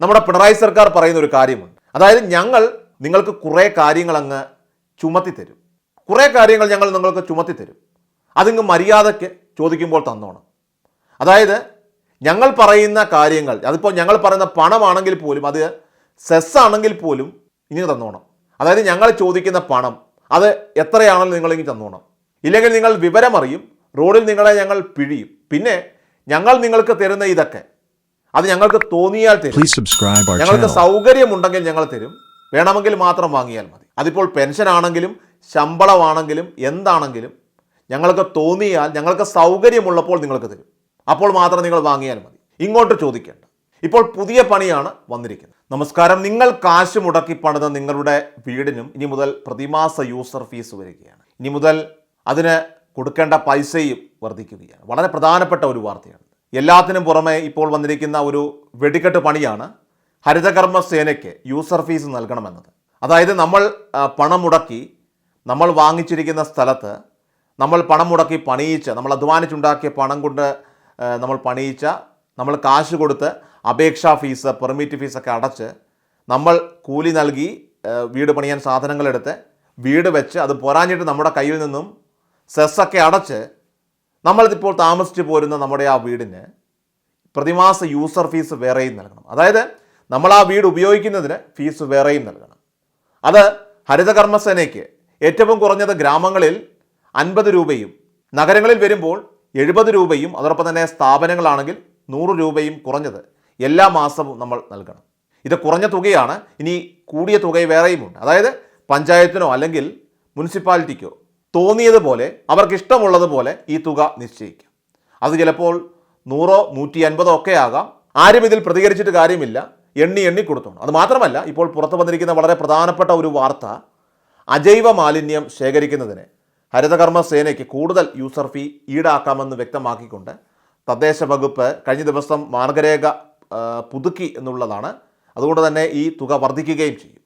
നമ്മുടെ പിണറായി സർക്കാർ പറയുന്ന ഒരു കാര്യമുണ്ട്. അതായത് ഞങ്ങൾ നിങ്ങൾക്ക് കുറേ കാര്യങ്ങൾ അങ്ങ് ചുമത്തി തരും കുറേ കാര്യങ്ങൾ ഞങ്ങൾ നിങ്ങൾക്ക് ചുമത്തി തരും അതിങ്ങ് മര്യാദയ്ക്ക് ചോദിക്കുമ്പോൾ തന്നോണം. അതായത് ഞങ്ങൾ പറയുന്ന കാര്യങ്ങൾ അതിപ്പോൾ ഞങ്ങൾ പറയുന്ന പണമാണെങ്കിൽ പോലും അത് സെസ് ആണെങ്കിൽ പോലും ഇനി തന്നോണം. അതായത് ഞങ്ങൾ ചോദിക്കുന്ന പണം അത് എത്രയാണെന്ന് നിങ്ങളിങ്ങ് തന്നോണം. ഇല്ലെങ്കിൽ നിങ്ങൾ വിവരമറിയും റോഡിൽ നിങ്ങളെ ഞങ്ങൾ പിഴിയും. പിന്നെ ഞങ്ങൾ നിങ്ങൾക്ക് തരുന്ന ഇതൊക്കെ അത് ഞങ്ങൾക്ക് തോന്നിയാൽ തരും. ഞങ്ങൾക്ക്. സൗകര്യമുണ്ടെങ്കിൽ ഞങ്ങൾ തരും. വേണമെങ്കിൽ മാത്രം വാങ്ങിയാൽ മതി. അതിപ്പോൾ പെൻഷൻ ആണെങ്കിലും ശമ്പളമാണെങ്കിലും എന്താണെങ്കിലും ഞങ്ങൾക്ക് തോന്നിയാൽ ഞങ്ങൾക്ക് സൗകര്യമുള്ളപ്പോൾ നിങ്ങൾക്ക് തരും. അപ്പോൾ മാത്രം നിങ്ങൾ വാങ്ങിയാൽ മതി. ഇങ്ങോട്ട് ചോദിക്കേണ്ട. ഇപ്പോൾ പുതിയ പണിയാണ് വന്നിരിക്കുന്നത്. നമസ്കാരം. നിങ്ങൾ കാശ് മുടക്കി പണിത നിങ്ങളുടെ വീടിനും ഇനി മുതൽ പ്രതിമാസ യൂസർ ഫീസ് വരികയാണ്. ഇനി മുതൽ അതിന് കൊടുക്കേണ്ട പൈസയും വർദ്ധിക്കുകയാണ്. വളരെ പ്രധാനപ്പെട്ട ഒരു വാർത്തയാണ്. എല്ലാത്തിനും പുറമെ ഇപ്പോൾ വന്നിരിക്കുന്ന ഒരു വെടിക്കെട്ട് പണിയാണ് ഹരിതകർമ്മ സേനയ്ക്ക് യൂസർ ഫീസ് നൽകണമെന്നത്. അതായത് നമ്മൾ പണം മുടക്കി നമ്മൾ വാങ്ങിച്ചിരിക്കുന്ന സ്ഥലത്ത് നമ്മൾ പണം മുടക്കി പണിയിച്ച നമ്മൾ അധ്വാനിച്ചുണ്ടാക്കിയ പണം കൊണ്ട് നമ്മൾ പണിയിച്ച നമ്മൾ കാശ് കൊടുത്ത് അപേക്ഷാ ഫീസ് പെർമിറ്റ് ഫീസൊക്കെ അടച്ച് നമ്മൾ കൂലി നൽകി വീട് പണിയാൻ സാധനങ്ങളെടുത്ത് വീട് വെച്ച് അത് പോരാഞ്ഞിട്ട് നമ്മുടെ കയ്യിൽ നിന്നും സെസ്സൊക്കെ അടച്ച് നമ്മളിപ്പോൾ താമസിച്ച് പോരുന്ന നമ്മുടെ ആ വീടിന് പ്രതിമാസ യൂസർ ഫീസ് വേറെയും നൽകണം. അതായത് നമ്മൾ ആ വീട് ഉപയോഗിക്കുന്നതിന് ഫീസ് വേറെയും നൽകണം. അത് ഹരിതകർമ്മസേനയ്ക്ക് ഏറ്റവും കുറഞ്ഞത് ഗ്രാമങ്ങളിൽ അൻപത് രൂപയും നഗരങ്ങളിൽ വരുമ്പോൾ എഴുപത് രൂപയും അതോടൊപ്പം തന്നെ സ്ഥാപനങ്ങളാണെങ്കിൽ നൂറ് രൂപയും കുറഞ്ഞത് എല്ലാ മാസവും നമ്മൾ നൽകണം. ഇത് കുറഞ്ഞ തുകയാണ്. ഇനി കൂടിയ തുകയും വേറെയുമുണ്ട്. അതായത് പഞ്ചായത്തിനോ അല്ലെങ്കിൽ മുനിസിപ്പാലിറ്റിക്കോ തോന്നിയതുപോലെ അവർക്ക് ഇഷ്ടമുള്ളതുപോലെ ഈ തുക നിശ്ചയിക്കാം. അത് ചിലപ്പോൾ നൂറോ നൂറ്റി അൻപതോ ഒക്കെ ആകാം. ആരും ഇതിൽ പ്രതികരിച്ചിട്ട് കാര്യമില്ല. എണ്ണി എണ്ണി കൊടുത്തോണം. അത് മാത്രമല്ല ഇപ്പോൾ പുറത്തു വന്നിരിക്കുന്ന വളരെ പ്രധാനപ്പെട്ട ഒരു വാർത്ത അജൈവ മാലിന്യം ശേഖരിക്കുന്നതിന് ഹരിതകർമ്മ സേനയ്ക്ക് കൂടുതൽ യൂസർ ഫീ ഈടാക്കാമെന്ന് വ്യക്തമാക്കിക്കൊണ്ട് തദ്ദേശ വകുപ്പ് കഴിഞ്ഞ ദിവസം മാർഗരേഖ പുതുക്കി എന്നുള്ളതാണ്. അതുകൊണ്ട് തന്നെ ഈ തുക വർദ്ധിക്കുകയും ചെയ്യും.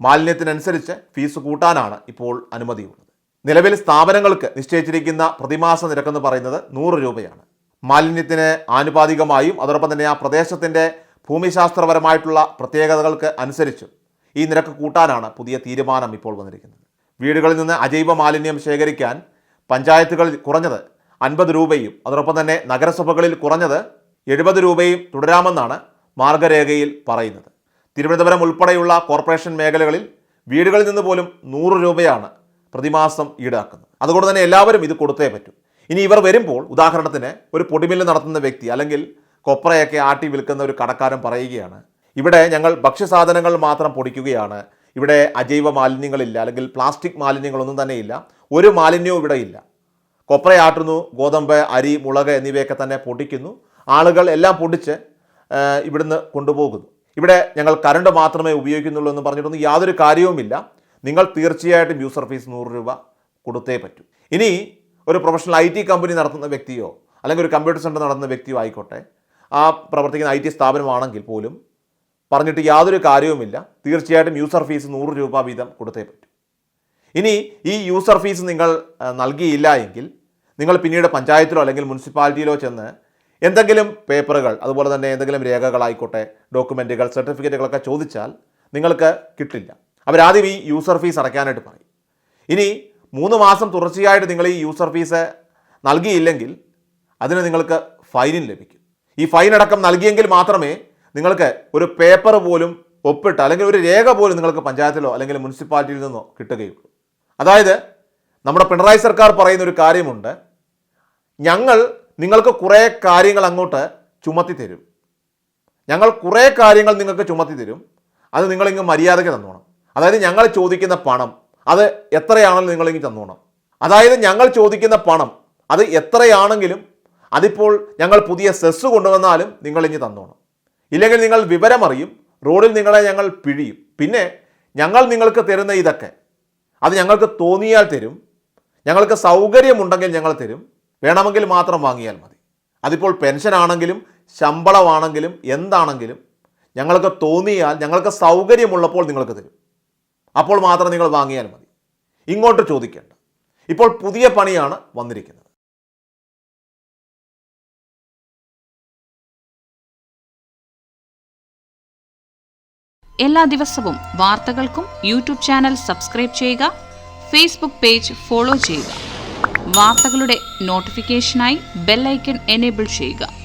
മാലിന്യത്തിനനുസരിച്ച് ഫീസ് കൂട്ടാനാണ് ഇപ്പോൾ അനുമതിയുള്ളത്. നിലവിൽ സ്ഥാപനങ്ങൾക്ക് നിശ്ചയിച്ചിരിക്കുന്ന പ്രതിമാസ നിരക്കെന്ന് പറയുന്നത് നൂറ് രൂപയാണ്. മാലിന്യത്തിന് ആനുപാതികമായും അതോടൊപ്പം തന്നെ ആ പ്രദേശത്തിന്റെ ഭൂമിശാസ്ത്രപരമായിട്ടുള്ള പ്രത്യേകതകൾക്ക് അനുസരിച്ചും ഈ നിരക്ക് കൂട്ടാനാണ് പുതിയ തീരുമാനം ഇപ്പോൾ വന്നിരിക്കുന്നത്. വീടുകളിൽ നിന്ന് അജൈവ മാലിന്യം ശേഖരിക്കാൻ പഞ്ചായത്തുകളിൽ കുറഞ്ഞത് അൻപത് രൂപയും അതോടൊപ്പം തന്നെ നഗരസഭകളിൽ കുറഞ്ഞത് എഴുപത് രൂപയും തുടരാമെന്നാണ് മാർഗരേഖയിൽ പറയുന്നത്. തിരുവനന്തപുരം ഉൾപ്പെടെയുള്ള കോർപ്പറേഷൻ മേഖലകളിൽ വീടുകളിൽ നിന്ന് പോലും നൂറ് രൂപയാണ് പ്രതിമാസം ഈടാക്കുന്നത് അതുകൊണ്ട് തന്നെ എല്ലാവരും ഇത് കൊടുത്തേ പറ്റൂ. ഇനി ഇവർ വരുമ്പോൾ ഉദാഹരണത്തിന് ഒരു പൊടിമില്ല് നടത്തുന്ന വ്യക്തി അല്ലെങ്കിൽ കൊപ്രയൊക്കെ ആട്ടി വിൽക്കുന്ന ഒരു കടക്കാരൻ പറയുകയാണ് ഇവിടെ ഞങ്ങൾ ഭക്ഷ്യസാധനങ്ങൾ മാത്രം പൊടിക്കുകയാണ്. ഇവിടെ അജൈവ മാലിന്യങ്ങളില്ല അല്ലെങ്കിൽ പ്ലാസ്റ്റിക് മാലിന്യങ്ങളൊന്നും തന്നെ ഇല്ല. ഒരു മാലിന്യവും ഇവിടെ ഇല്ല. കൊപ്രയാട്ടുന്നു ഗോതമ്പ് അരി മുളക് എന്നിവയൊക്കെ തന്നെ പൊടിക്കുന്നു. ആളുകൾ എല്ലാം പൊടിച്ച് ഇവിടുന്ന് കൊണ്ടുപോകുന്നു. ഇവിടെ ഞങ്ങൾ കരണ്ട് മാത്രമേ ഉപയോഗിക്കുന്നുള്ളൂ എന്ന് പറഞ്ഞിട്ടൊന്നും യാതൊരു കാര്യവുമില്ല. നിങ്ങൾ തീർച്ചയായിട്ടും യൂസർ ഫീസ് നൂറ് രൂപ കൊടുത്തേ പറ്റൂ. ഇനി ഒരു പ്രൊഫഷണൽ ഐ ടി കമ്പനി നടത്തുന്ന വ്യക്തിയോ അല്ലെങ്കിൽ ഒരു കമ്പ്യൂട്ടർ സെന്റർ നടത്തുന്ന വ്യക്തിയോ ആയിക്കോട്ടെ ആ പ്രവർത്തിക്കുന്ന ഐ ടി സ്ഥാപനമാണെങ്കിൽ പോലും പറഞ്ഞിട്ട് യാതൊരു കാര്യവുമില്ല. തീർച്ചയായിട്ടും യൂസർ ഫീസ് നൂറ് രൂപ വീതം കൊടുത്തേ പറ്റൂ. ഇനി ഈ യൂസർ ഫീസ് നിങ്ങൾ നൽകിയില്ല എങ്കിൽ നിങ്ങൾ പിന്നീട് പഞ്ചായത്തിലോ അല്ലെങ്കിൽ മുനിസിപ്പാലിറ്റിയിലോ ചെന്ന് എന്തെങ്കിലും പേപ്പറുകൾ അതുപോലെ തന്നെ എന്തെങ്കിലും രേഖകളായിക്കോട്ടെ ഡോക്യുമെന്റുകൾ സർട്ടിഫിക്കറ്റുകളൊക്കെ ചോദിച്ചാൽ നിങ്ങൾക്ക് കിട്ടില്ല. അവരാദ്യം ഈ യൂസർ ഫീസ് അടയ്ക്കാനായിട്ട് പറയും. ഇനി മൂന്ന് മാസം തുടർച്ചയായിട്ട് നിങ്ങൾ ഈ യൂസർ ഫീസ് നൽകിയില്ലെങ്കിൽ അതിന് നിങ്ങൾക്ക് ഫൈനും ലഭിക്കും. ഈ ഫൈൻ അടക്കം നൽകിയെങ്കിൽ മാത്രമേ നിങ്ങൾക്ക് ഒരു പേപ്പർ പോലും ഒപ്പിട്ട് അല്ലെങ്കിൽ ഒരു രേഖ പോലും നിങ്ങൾക്ക് പഞ്ചായത്തിലോ അല്ലെങ്കിൽ മുനിസിപ്പാലിറ്റിയിൽ നിന്നോ കിട്ടുകയുള്ളൂ. അതായത് നമ്മുടെ പിണറായി സർക്കാർ പറയുന്ന ഒരു കാര്യമുണ്ട്. ഞങ്ങൾ നിങ്ങൾക്ക് കുറേ കാര്യങ്ങൾ അങ്ങോട്ട് ചുമത്തി തരും ഞങ്ങൾ കുറേ കാര്യങ്ങൾ നിങ്ങൾക്ക് ചുമത്തി തരും അത് നിങ്ങളിങ്ങ് മര്യാദയ്ക്ക് തന്നോണം. അതായത് ഞങ്ങൾ ചോദിക്കുന്ന പണം അത് എത്രയാണെന്ന് നിങ്ങളെങ്കിൽ തന്നോണം. അതായത് ഞങ്ങൾ ചോദിക്കുന്ന പണം അത് എത്രയാണെങ്കിലും അതിപ്പോൾ ഞങ്ങൾ പുതിയ സെസ് കൊണ്ടുവന്നാലും നിങ്ങളിഞ്ഞ് തന്നോണം. ഇല്ലെങ്കിൽ നിങ്ങൾ വിവരമറിയും റോഡിൽ നിങ്ങളെ ഞങ്ങൾ പിഴിയും. പിന്നെ ഞങ്ങൾ നിങ്ങൾക്ക് തരുന്ന ഇതൊക്കെ അത് ഞങ്ങൾക്ക് തോന്നിയാൽ തരും ഞങ്ങൾക്ക് സൗകര്യമുണ്ടെങ്കിൽ ഞങ്ങൾ തരും വേണമെങ്കിൽ മാത്രം വാങ്ങിയാൽ മതി. അതിപ്പോൾ പെൻഷൻ ആണെങ്കിലും ശമ്പളമാണെങ്കിലും എന്താണെങ്കിലും ഞങ്ങൾക്ക് തോന്നിയാൽ ഞങ്ങൾക്ക് സൗകര്യമുള്ളപ്പോൾ നിങ്ങൾക്ക് തരും. അപ്പോൾ മാത്രം നിങ്ങൾ വാങ്ങിയാൽ മതി. ഇങ്ങോട്ട് ചോദിക്കേണ്ട. ഇപ്പോൾ പുതിയ പണിയാണ് വന്നിരിക്കുന്നത്. എല്ലാ ദിവസവും വാർത്തകൾക്കും യൂട്യൂബ് ചാനൽ സബ്സ്ക്രൈബ് ചെയ്യുക ഫേസ്ബുക്ക് പേജ് ഫോളോ ചെയ്യുക. വാർത്തകളുടെ നോട്ടിഫിക്കേഷനായി ബെല്ലൈക്കൺ എനേബിൾ ചെയ്യുക.